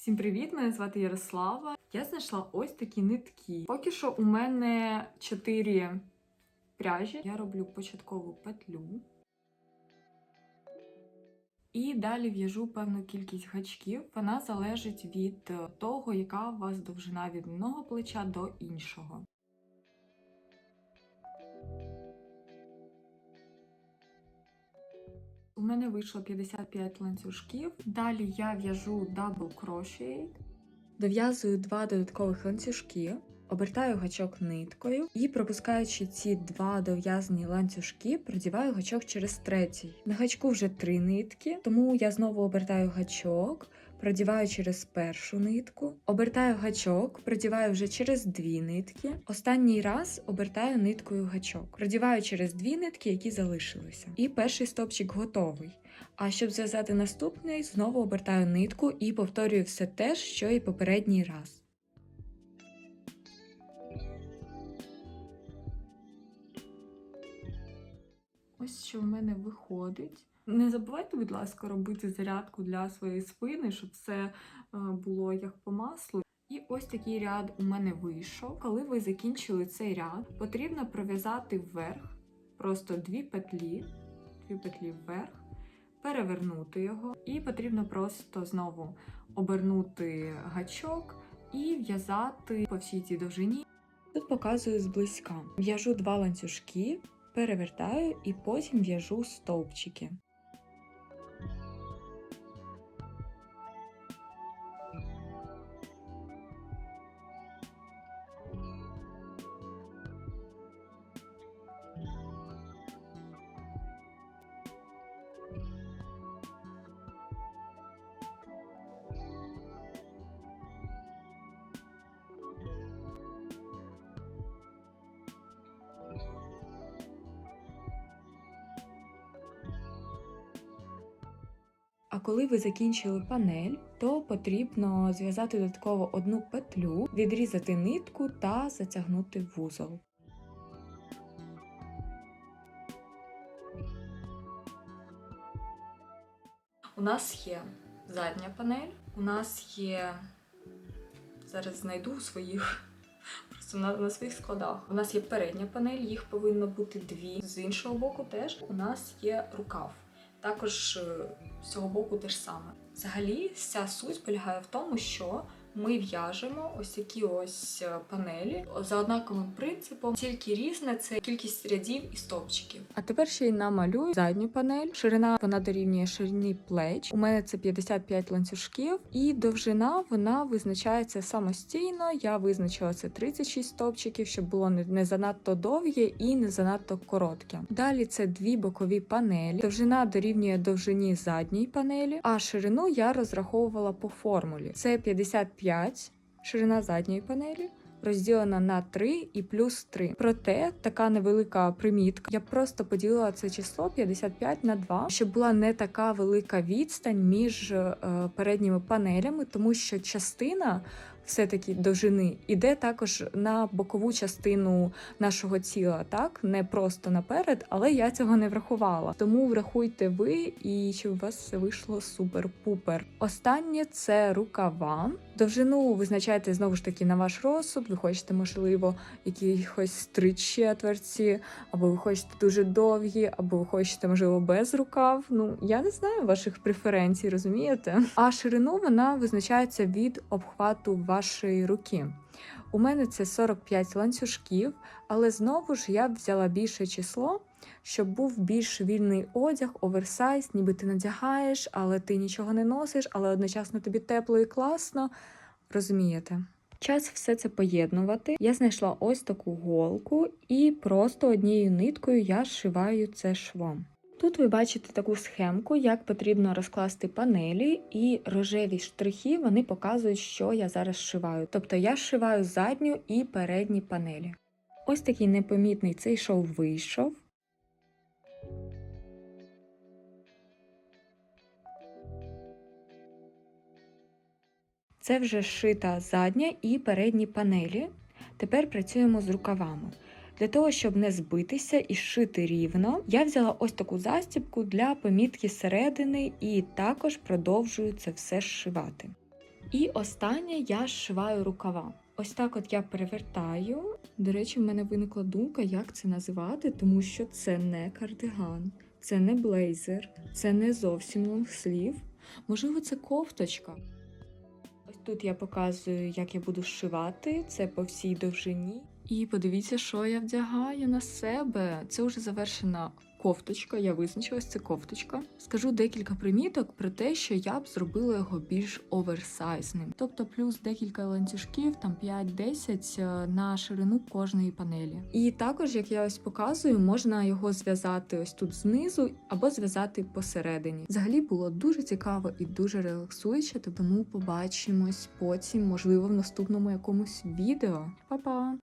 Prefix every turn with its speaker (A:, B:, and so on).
A: Всім привіт! Мене звати Ярослава. Я знайшла ось такі нитки. Поки що у мене 4 пряжі. Я роблю початкову петлю. І далі в'яжу певну кількість гачків. Вона залежить від того, яка у вас довжина від одного плеча до іншого. Мене вийшло 55 ланцюжків. Далі я в'яжу дабл crochet. Дов'язую два додаткових ланцюжки, обертаю гачок ниткою і, пропускаючи ці два дов'язані ланцюжки, продіваю гачок через третій. На гачку вже три нитки, тому я знову обертаю гачок, продіваю через першу нитку, обертаю гачок, продіваю вже через дві нитки. Останній раз обертаю ниткою гачок, продіваю через дві нитки, які залишилися. І перший стопчик готовий. А щоб зв'язати наступний, знову обертаю нитку і повторюю все те, що і попередній раз. Ось що в мене виходить. Не забувайте, будь ласка, робити зарядку для своєї спини, щоб все е, було як по маслу. І ось такий ряд у мене вийшов. Коли ви закінчили цей ряд, потрібно пров'язати вверх просто дві петлі, дві петлі вверх, перевернути його, і потрібно просто знову обернути гачок і в'язати по всій цій довжині. Тут показую зблизька. В'яжу два ланцюжки, перевертаю і потім в'яжу стовпчики. А коли ви закінчили панель, то потрібно зв'язати додатково одну петлю, відрізати нитку та затягнути вузол. У нас є задня панель, у нас є. Зараз знайду у своїх. Просто на, на своїх складах. У нас є передня панель, їх повинно бути дві. З іншого боку, теж у нас є рукав. Також е, з цього боку те ж саме. Взагалі, вся суть полягає в тому, що ми в'яжемо ось такі ось е, панелі за однаковим принципом, тільки різне це кількість рядів і стовпчиків. А тепер ще й намалюю задню панель. Ширина вона дорівнює ширині плеч. У мене це 55 ланцюжків, і довжина вона визначається самостійно. Я визначила це 36 стовпчиків, щоб було не, занадто довге і не занадто коротке. Далі це дві бокові панелі. Довжина дорівнює довжині задньої панелі, а ширину я розраховувала по формулі. Це 55 ширина задньої панелі. Розділена на 3 і плюс 3. Проте така невелика примітка. Я просто поділила це число 55 на 2, щоб була не така велика відстань між е, передніми панелями, тому що частина все-таки довжини іде також на бокову частину нашого тіла, так не просто наперед, але я цього не врахувала. Тому врахуйте ви і щоб у вас все вийшло супер-пупер. Останнє це рукава. Довжину визначайте знову ж таки на ваш розсуд. Ви хочете, можливо, якихось три четверті, або ви хочете дуже довгі, або ви хочете, можливо, без рукав. Ну я не знаю ваших преференцій, розумієте? А ширину вона визначається від обхвату вашої руки. У мене це 45 ланцюжків, але знову ж я взяла більше число, щоб був більш вільний одяг, оверсайз, ніби ти надягаєш, але ти нічого не носиш, але одночасно тобі тепло і класно. Розумієте? Час все це поєднувати. Я знайшла ось таку голку, і просто однією ниткою я зшиваю це швом. Тут ви бачите таку схемку, як потрібно розкласти панелі, і рожеві штрихи вони показують, що я зараз зшиваю. Тобто я зшиваю задню і передні панелі. Ось такий непомітний цей шов вийшов. Це вже шита задня і передні панелі. Тепер працюємо з рукавами. Для того, щоб не збитися і шити рівно, я взяла ось таку застібку для помітки середини і також продовжую це все зшивати. І останнє я зшиваю рукава. Ось так от я перевертаю. До речі, в мене виникла думка, як це називати, тому що це не кардиган, це не блейзер, це не зовсім лонгслів. Можливо, це кофточка. Ось тут я показую, як я буду зшивати це по всій довжині. І подивіться, що я вдягаю на себе. Це вже завершена кофточка. Я визначилась, це кофточка. Скажу декілька приміток про те, що я б зробила його більш оверсайзним. Тобто плюс декілька ланцюжків, там 5-10 е, на ширину кожної панелі. І також, як я ось показую, можна його зв'язати ось тут знизу або зв'язати посередині. Взагалі було дуже цікаво і дуже релаксуюче, тому побачимось потім, можливо, в наступному якомусь відео. Па-па!